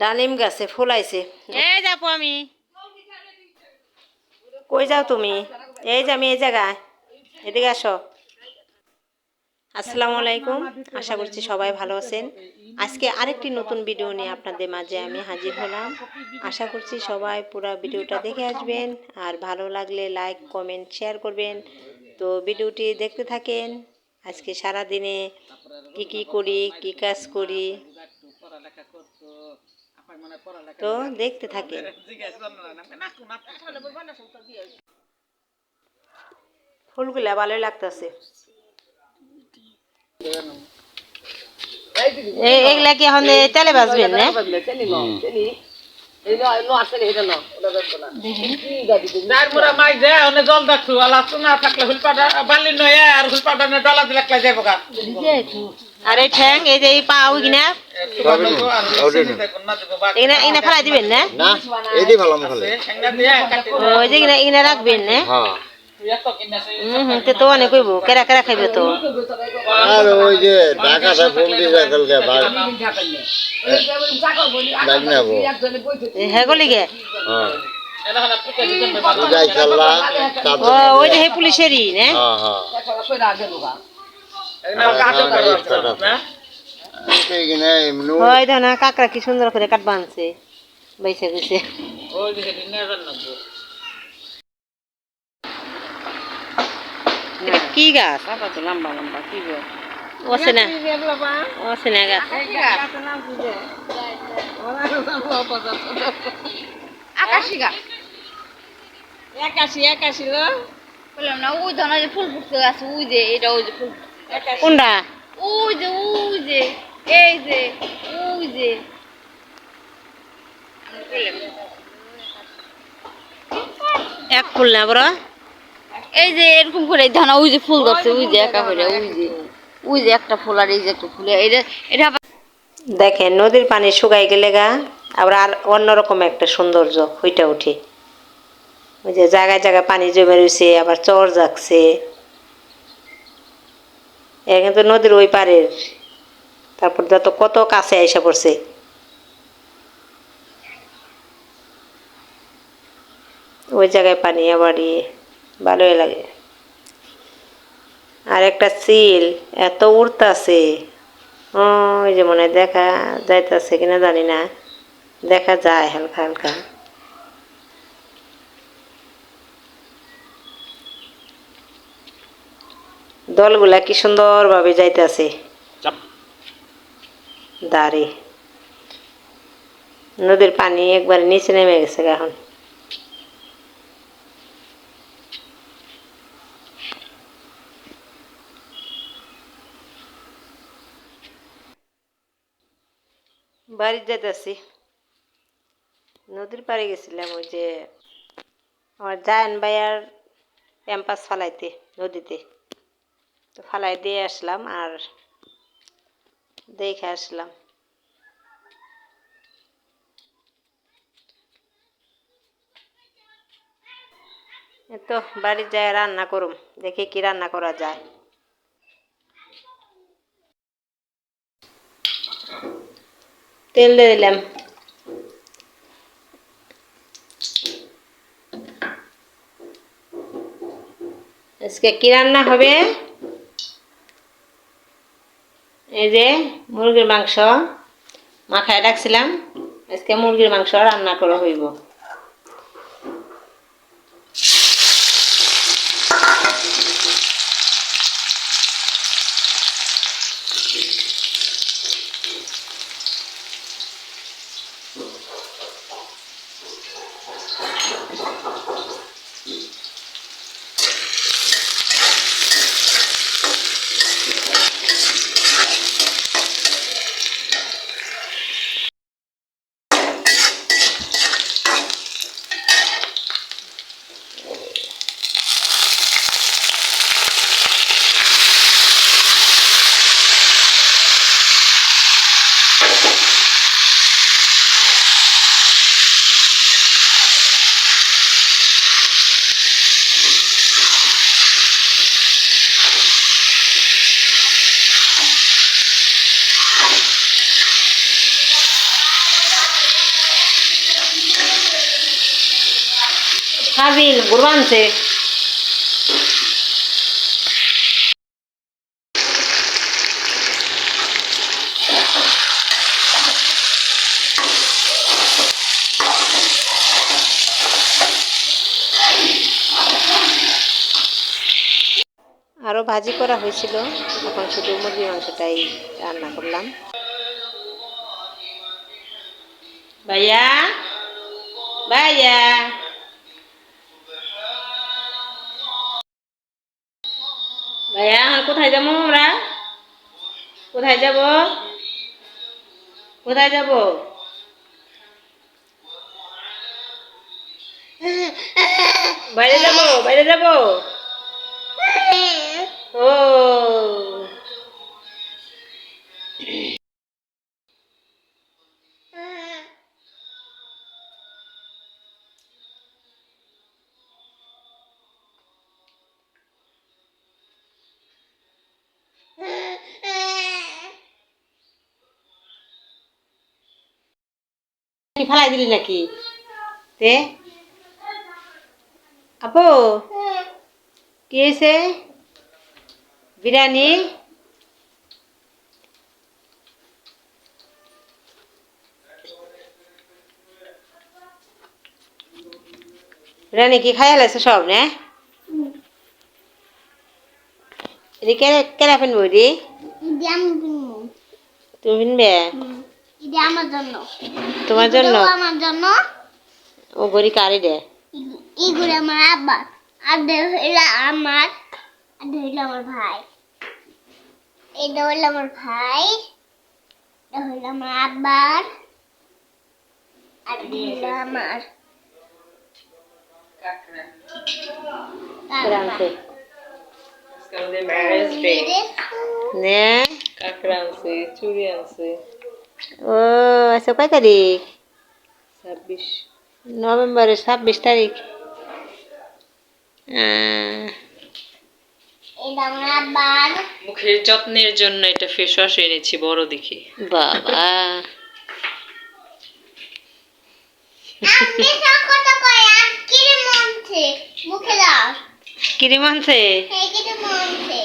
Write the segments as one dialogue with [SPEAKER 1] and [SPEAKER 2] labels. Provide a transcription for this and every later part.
[SPEAKER 1] ডালিম গাছে ফুল আইছে
[SPEAKER 2] এই যাব আমি।
[SPEAKER 1] কই যাও তুমি? এই যে আমি এই জায়গায়। এদিকে আসো। আসসালামু আলাইকুম। আশা করছি সবাই ভালো আছেন। আজকে আরেকটি নতুন ভিডিও নিয়ে আপনাদের মাঝে আমি হাজির হলাম। আশা করছি সবাই পুরো ভিডিওটা দেখে আসবেন। আর ভালো লাগলে লাইক কমেন্ট শেয়ার করবেন। তো ভিডিওটি দেখতে থাকেন। আজকে সারা দিনে কি কি করি কি কাজ করি? তো দেখতে থাকেন ফুলগুলা ভালোই লাগতেছে এগুলা কি এখন তেলে ভাজবেন না
[SPEAKER 3] জল আর
[SPEAKER 1] এই ঠ্যাং এই যে এই পা ওই কিনা? এখানে এখানে ফেলাই দিবেন না?
[SPEAKER 4] না এদি ভালো আমি
[SPEAKER 1] ওই যে এখানে এখানে রাখবেন না?
[SPEAKER 4] হ্যাঁ।
[SPEAKER 1] হুম হুম তো তো অনেক কইব কেরা কেরা খাইবে তো?
[SPEAKER 4] আর ওই যে ঢাকাটা ফোন দিয়ে কালকে বাঘ বাঘ
[SPEAKER 1] হ্যাঁ গলি গে?
[SPEAKER 4] হ্যাঁ। যাই
[SPEAKER 1] ওই যে হে পুলিশেরই না?
[SPEAKER 4] হ্যাঁ হ্যাঁ। এমনি
[SPEAKER 1] ওই দেখো না কাকড়া কি সুন্দর করে কাট বানছে বাইসে গেছে। কি গাছ?
[SPEAKER 2] লম্বা লম্বা কি গো?
[SPEAKER 1] আছে না। গাছ
[SPEAKER 2] আকাশি গা একাশি একাশি লো। বললাম না ওই ধরনের ফুল ফুটতে আছে ওই যে এটা ওই যে ফুল।
[SPEAKER 1] কোনটা?
[SPEAKER 2] ওই যে ওই যে এই যে ওই যে।
[SPEAKER 1] এক ফুল না বড়?
[SPEAKER 2] এই যে এরকম করে ধান ওই যে ফুল ধরছে ওই যে একা করে ওই যে। ওই যে একটা ফুল আর এই যে একটা ফুল। এটা এটা
[SPEAKER 1] দেখেন নদীর পানি শুকাই গেলে গা আবার আর অন্যরকম একটা সৌন্দর্য হইটা উঠে। ওই যে জায়গায় জায়গায় পানি জমে রয়েছে আবার চর যাচ্ছে এ কিন্তু নদীর ওই পারের। তারপর যত কত কাছে এসে পড়ছে। ওই জায়গায় পানি আবার ইয়ে ভালোই লাগে। আর একটা চিল এত উড়তাছে। ওই যে মনে দেখা যাইতেছে কিনা জানি না। দেখা যায় হালকা হালকা। দলগুলা কি সুন্দরভাবে যাইতেছে? দাঁড়ে। নদীর পানি একবার নিচে নেমে গেছে এখন। বাড়ি যেতেছি নদীর পাড়ে গেছিলাম ওই যে আমার জায়ন ভাইয়ার ক্যাম্পাস ফালাইতে নদীতে। তো ফালাই দিয়ে আসলাম আর দেখে আসলাম। তো বাড়ি যায় রান্না করুম, দেখি কি রান্না করা যায়। তেল দিয়ে দিলাম। আজকে কি রান্না হবে? এই যে মুরগির মাংস মাখায় রাখছিলাম আজকে মুরগির মাংস রান্না করা হইব। সাবিন গরু আনছে আরও ভাজি করা হয়েছিল এখন শুধু মুরগির মাংসটাই রান্না করলাম। ভাইয়া? ভাইয়া? ভাইয়া এখন কোথায় যাব আমরা? কোথায় যাব? কোথায় যাব? বাইরে যাব বাইরে যাব? ও। কি ফেলাই দিলি নাকি? তে? আপু? কি হয়েছে? বিরিয়ানি? বিরিয়ানি কি খাই লাইছে সব নে? ফেনবো এদি?
[SPEAKER 2] ঈদে আমি কিনবো।
[SPEAKER 1] তুমি ফিনবে
[SPEAKER 2] ঈদে আমার জন্য।
[SPEAKER 1] তোমার জন্য?
[SPEAKER 2] আমার জন্য।
[SPEAKER 1] ও গড়ি কারি দে।
[SPEAKER 2] এইগুলো আমার আব্বা। আর হইল আমার আর হইল আমার ভাই। এটা হইল আমার ভাই। এটা হইল আমার আব্বার। আর এটা আমার
[SPEAKER 1] নে।
[SPEAKER 3] কাঁকড়া আনছে চুড়ি আনছে।
[SPEAKER 1] ও আচ্ছা কয় তারিখ?
[SPEAKER 3] ছাব্বিশ।
[SPEAKER 1] নভেম্বরের ছাব্বিশ তারিখ।
[SPEAKER 3] মুখের যত্নের জন্য এটা ফেস ওয়াশ এনেছি বড় দেখি।
[SPEAKER 1] বাবা।
[SPEAKER 2] আমি কত করে আর কিরে মনছে। মুখে দাও।
[SPEAKER 1] ক্রিম আনছে
[SPEAKER 2] এই কিরে মনছে?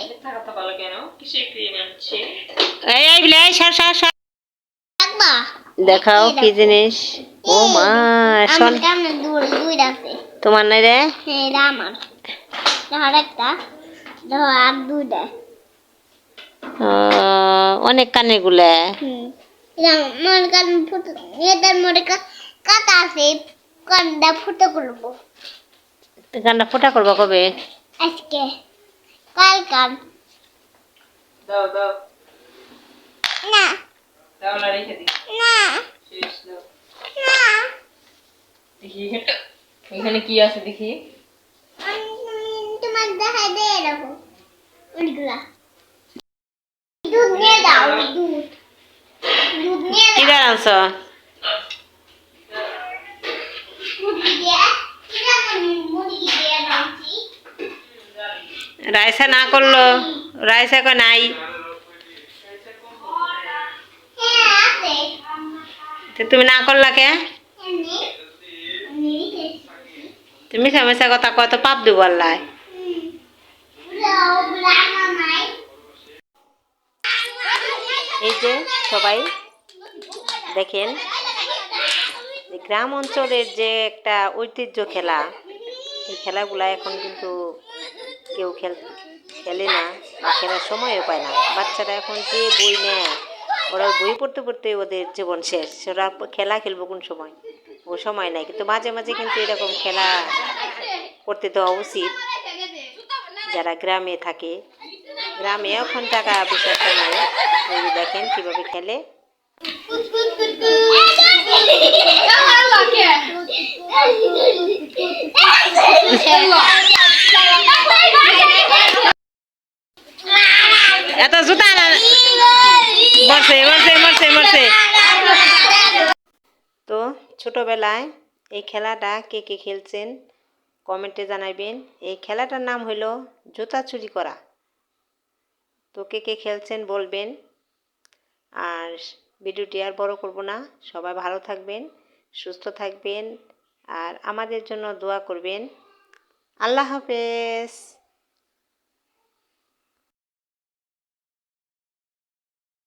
[SPEAKER 3] কথা
[SPEAKER 1] দেখাও কি জিনিস? ও মা শোন। তোমার নাই রে?
[SPEAKER 2] হ্যাঁ আমার। একটা ধর আর দুইটা।
[SPEAKER 1] অনেক কানে গুলা।
[SPEAKER 2] আমার কান ফুটো এটার মধ্যে কা- কাটা আছে কানটা ফুটো করব
[SPEAKER 1] গানটা ফোটা করব কবে?
[SPEAKER 2] আজকে। কাল কাল
[SPEAKER 3] দাও দাও।
[SPEAKER 2] না।
[SPEAKER 3] দাও না রেখে দি
[SPEAKER 2] না।
[SPEAKER 3] শেষ দাও।
[SPEAKER 2] না।
[SPEAKER 3] দেখি এখানে কি আছে দেখি?
[SPEAKER 2] তোমার এরকম। দুধ নিয়ে দাও দুধ। দুধ নিয়ে
[SPEAKER 1] কি রাইসা না করল। রায়সা কো নাই
[SPEAKER 2] হ্যাঁ আছে
[SPEAKER 1] তো তুমি না করলা কে? তুমি সমস্যা কথা কত পাপ দিব আল্লাহ। এই যে সবাই দেখেন গ্রাম অঞ্চলের যে একটা ঐতিহ্য খেলা এই খেলাগুলা এখন কিন্তু কেউ খেল খেলে না বা খেলার সময়ও পায় না। বাচ্চারা এখন যে বই নেয় ওরা বই পড়তে পড়তে ওদের জীবন শেষ ওরা খেলা খেলব কোন সময় ও সময় নাই কিন্তু মাঝে মাঝে কিন্তু এরকম খেলা করতে দেওয়া উচিত যারা গ্রামে থাকে গ্রামে এখন টাকা একটা নাই দেখেন কীভাবে খেলে এত জুতা না মরছে মরছে মরছে মরছে তো ছোটবেলায় এই খেলাটা কে কে খেলছেন? কমেন্টে জানাবেন এই খেলাটার নাম হলো জুতা চুরি করা। তো কে কে খেলছেন বলবেন। আর ভিডিওটি আর বড় করব না। সবাই ভালো থাকবেন, সুস্থ থাকবেন, আর আমাদের জন্য দোয়া করবেন। আল্লাহ হাফেজ।